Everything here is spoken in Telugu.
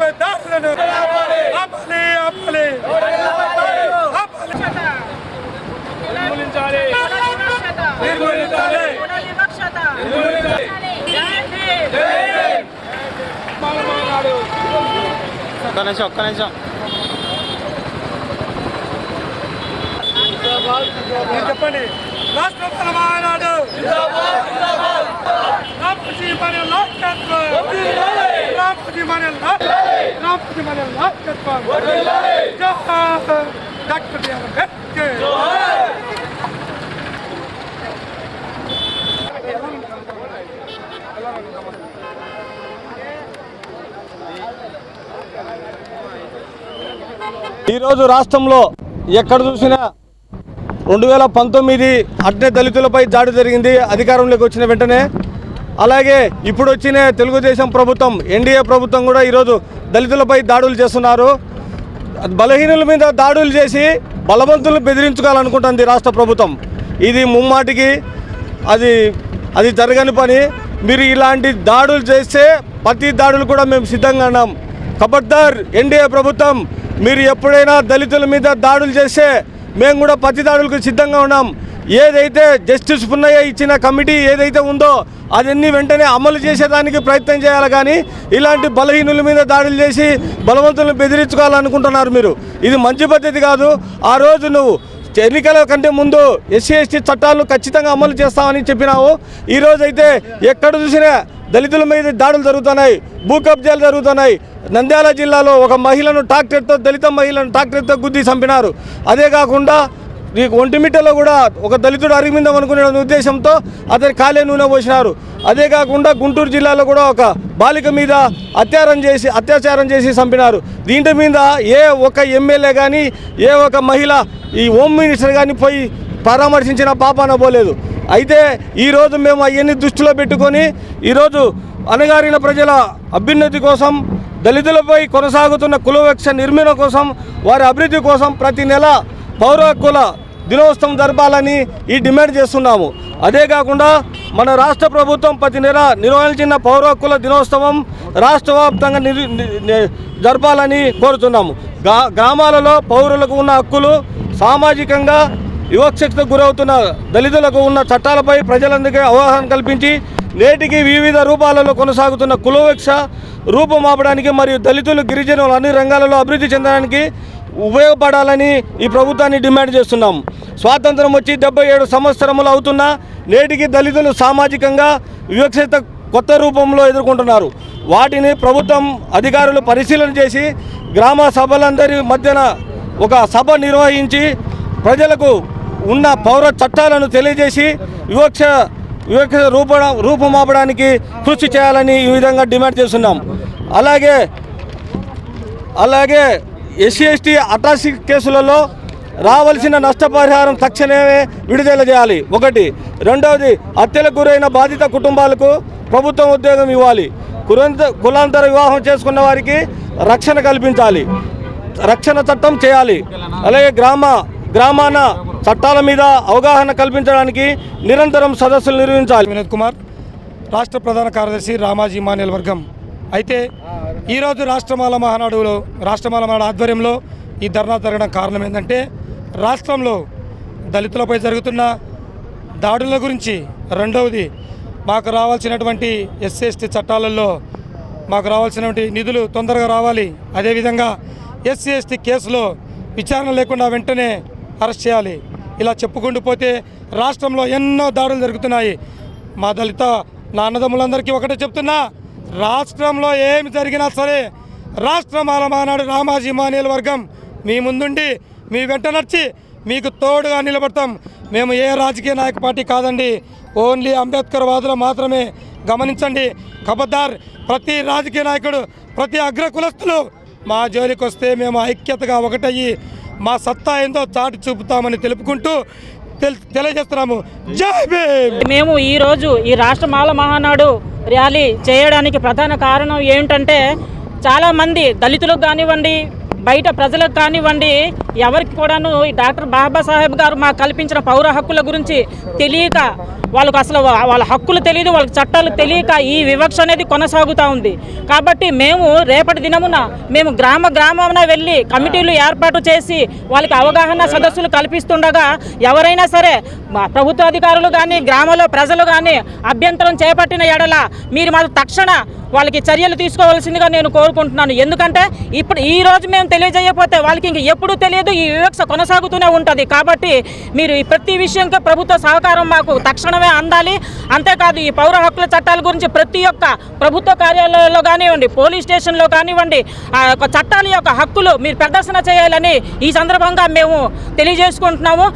దళితులపై దాడులను ఆపాలి ఆపాలి నిర్మూలించాలి. నిర్మూలించాలి ఒక్క నిమిషం ఒక్క నిమిషం. చెప్పండి. రాష్ట్ర పరమానాడు రామజీ మన నాయకత్వం రామజీ మన రామజీ మన నాయకత్వం డాక్టర్ అంబేద్కర్ ఈరోజు రాష్ట్రంలో ఎక్కడ చూసినా రెండు వేల పంతొమ్మిది అట్నే దళితులపై దాడి జరిగింది. అధికారంలోకి వచ్చిన వెంటనే అలాగే ఇప్పుడు వచ్చిన తెలుగుదేశం ప్రభుత్వం ఎన్డీఏ ప్రభుత్వం కూడా ఈరోజు దళితులపై దాడులు చేస్తున్నారు. బలహీనుల మీద దాడులు చేసి బలవంతులను బెదిరించుకోవాలనుకుంటుంది రాష్ట్ర ప్రభుత్వం. ఇది ముమ్మాటికి అది అది జరగని పని. మీరు ఇలాంటి దాడులు చేస్తే ప్రతి దాడులు కూడా మేము సిద్ధంగా ఉన్నాం. కబడ్దార్ ఎన్డీఏ ప్రభుత్వం మీరు ఎప్పుడైనా దళితుల మీద దాడులు చేస్తే మేము కూడా ప్రతి దాడులకు సిద్ధంగా ఉన్నాం. ఏదైతే జస్టిస్ పున్నయ్య ఇచ్చిన కమిటీ ఏదైతే ఉందో అదన్నీ వెంటనే అమలు చేసేదానికి ప్రయత్నం చేయాలి కానీ ఇలాంటి బలహీనుల మీద దాడులు చేసి బలవంతులను బెదిరించుకోవాలనుకుంటున్నారు మీరు. ఇది మంచి పద్ధతి కాదు. ఆ రోజు నువ్వు ఎన్నికల కంటే ముందు ఎస్సీ ఎస్టీ చట్టాలను ఖచ్చితంగా అమలు చేస్తామని చెప్పినావు. ఈ అయితే ఎక్కడ చూసినా దళితుల మీద దాడులు జరుగుతున్నాయి భూ కబ్జాలు జరుగుతున్నాయి. నంద్యాల జిల్లాలో ఒక మహిళను ట్రాక్టర్తో దళిత మహిళను ట్రాక్టర్తో గుద్ది చంపినారు. అదే కాకుండా ఈ ఒంటిమిట్టలో కూడా ఒక దళితుడు అరిగిందాం అనుకునే ఉద్దేశంతో అతని కాలే నూనె పోసినారు. అదే కాకుండా గుంటూరు జిల్లాలో కూడా ఒక బాలిక మీద అత్యాచారం చేసి అత్యాచారం చేసి చంపినారు. దీంట్ మీద ఏ ఒక ఎమ్మెల్యే కానీ ఏ ఒక మహిళ ఈ హోమ్ మినిస్టర్ కానీ పోయి పరామర్శించిన పాపాన పోలేదు. అయితే ఈరోజు మేము అవన్నీ దృష్టిలో పెట్టుకొని ఈరోజు అణగారిన ప్రజల అభ్యున్నతి కోసం దళితులపై కొనసాగుతున్న కులవక్ష నిర్మూలన కోసం వారి అభివృద్ధి కోసం ప్రతి నెల పౌర హక్కుల దినోత్సవం జరపాలని ఈ డిమాండ్ చేస్తున్నాము. అదే కాకుండా మన రాష్ట్ర ప్రభుత్వం ప్రతి నెల నిర్వహించిన పౌర హక్కుల దినోత్సవం రాష్ట్ర వ్యాప్తంగా ని- జరపాలని కోరుతున్నాము. గ్రామాలలో పౌరులకు ఉన్న హక్కులు సామాజికంగా వివక్షతకు గురవుతున్న దళితులకు ఉన్న చట్టాలపై ప్రజలందరికీ అవగాహన కల్పించి నేటికి వివిధ రూపాలలో కొనసాగుతున్న కులవక్ష రూపుమాపడానికి మరియు దళితులు గిరిజనులు అన్ని రంగాలలో అభివృద్ధి చెందడానికి ఉపయోగపడాలని ఈ ప్రభుత్వాన్ని డిమాండ్ చేస్తున్నాం. స్వాతంత్రం వచ్చి డెబ్బై ఏడు సంవత్సరములు అవుతున్నా నేటికి దళితులు సామాజికంగా వివక్షత కొత్త రూపంలో ఎదుర్కొంటున్నారు. వాటిని ప్రభుత్వం అధికారులు పరిశీలన చేసి గ్రామ సభలందరి మధ్యన ఒక సభ నిర్వహించి ప్రజలకు ఉన్న పౌర చట్టాలను తెలియజేసి వివక్ష వివక్ష రూప రూపుమాపడానికి కృషి చేయాలని ఈ విధంగా డిమాండ్ చేస్తున్నాం. అలాగే అలాగే ఎస్సీ ఎస్టీ అట్రాసిటీ కేసులలో రావాల్సిన నష్టపరిహారం తక్షణమే విడుదల చేయాలి. ఒకటి. రెండవది హత్యలకు గురైన బాధిత కుటుంబాలకు ప్రభుత్వం ఉద్యోగం ఇవ్వాలి. కులంత కులాంతర వివాహం చేసుకున్న వారికి రక్షణ కల్పించాలి. రక్షణ చట్టం చేయాలి. అలాగే గ్రామ గ్రామాన చట్టాల మీద అవగాహన కల్పించడానికి నిరంతరం సదస్సులు నిర్వహించాలి. వినోద్ కుమార్ రాష్ట్ర ప్రధాన కార్యదర్శి రామాజీ మానేల్ వర్గం అయితే ఈరోజు రాష్ట్రమాల మహానాడులో రాష్ట్రమాల మహానాడు ఆధ్వర్యంలో ఈ ధర్నా జరగడం కారణం ఏంటంటే రాష్ట్రంలో దళితులపై జరుగుతున్న దాడుల గురించి రెండవది మాకు రావాల్సినటువంటి ఎస్సీ ఎస్టీ చట్టాలలో మాకు రావాల్సినటువంటి నిధులు తొందరగా రావాలి. అదేవిధంగా ఎస్సీ ఎస్టీ కేసులో విచారణ లేకుండా వెంటనే అరెస్ట్ చేయాలి. ఇలా చెప్పుకుంటూ పోతే రాష్ట్రంలో ఎన్నో దాడులు జరుగుతున్నాయి. మా దళిత నా అన్నదమ్ములందరికీ ఒకటే చెప్తున్నా రాష్ట్రంలో ఏమి జరిగినా సరే రాష్ట్ర మాలమానాడు రామాజీ మానేల వర్గం మీ ముందుండి మీ వెంట నడిచి మీకు తోడుగా నిలబడతాం. మేము ఏ రాజకీయ నాయక పార్టీ కాదండి. ఓన్లీ అంబేద్కర్ వాదులు మాత్రమే గమనించండి. ఖబర్దార్ ప్రతి రాజకీయ నాయకుడు ప్రతి అగ్ర కులస్తులు మా జోలికి వస్తే మేము ఐక్యతగా ఒకటయ్యి మా సత్తా ఏందో చాటి చూపుతామని తెలుపుకుంటూ తెలియజేస్తున్నాము. జై భీమ్! మేము ఈరోజు ఈ రాష్ట్ర మాల మహానాడు ర్యాలీ చేయడానికి ప్రధాన కారణం ఏంటంటే చాలామంది దళితులకు కానివ్వండి బయట ప్రజలకు కానివ్వండి ఎవరికి కూడాను ఈ డాక్టర్ బాబాసాహెబ్ గారు మాకు కల్పించిన పౌర హక్కుల గురించి తెలియక వాళ్ళకు అసలు వాళ్ళ హక్కులు తెలియదు వాళ్ళకి చట్టాలు తెలియక ఈ వివక్ష అనేది కొనసాగుతూ ఉంది. కాబట్టి మేము రేపటి దినమున మేము గ్రామ గ్రామమున వెళ్ళి కమిటీలు ఏర్పాటు చేసి వాళ్ళకి అవగాహన సదస్సులు కల్పిస్తుండగా ఎవరైనా సరే మా ప్రభుత్వ అధికారులు కానీ గ్రామంలో ప్రజలు కానీ అభ్యంతరం చేపట్టిన ఎడల మీరు మాకు తక్షణ వాళ్ళకి చర్యలు తీసుకోవాల్సిందిగా నేను కోరుకుంటున్నాను. ఎందుకంటే ఇప్పుడు ఈ రోజు మేము తెలియజేయకపోతే వాళ్ళకి ఇంక ఎప్పుడు తెలియదు ఈ వివక్ష కొనసాగుతూనే ఉంటుంది. కాబట్టి మీరు ఈ ప్రతి విషయంగా ప్రభుత్వ సహకారం మాకు తక్షణమే అందాలి. అంతేకాదు ఈ పౌర హక్కుల చట్టాల గురించి ప్రతి ఒక్క ప్రభుత్వ కార్యాలయాల్లో కానివ్వండి పోలీస్ స్టేషన్లో కానివ్వండి ఆ యొక్క చట్టాల యొక్క హక్కులు మీరు ప్రదర్శన చేయాలని ఈ సందర్భంగా మేము తెలియజేసుకుంటున్నాము.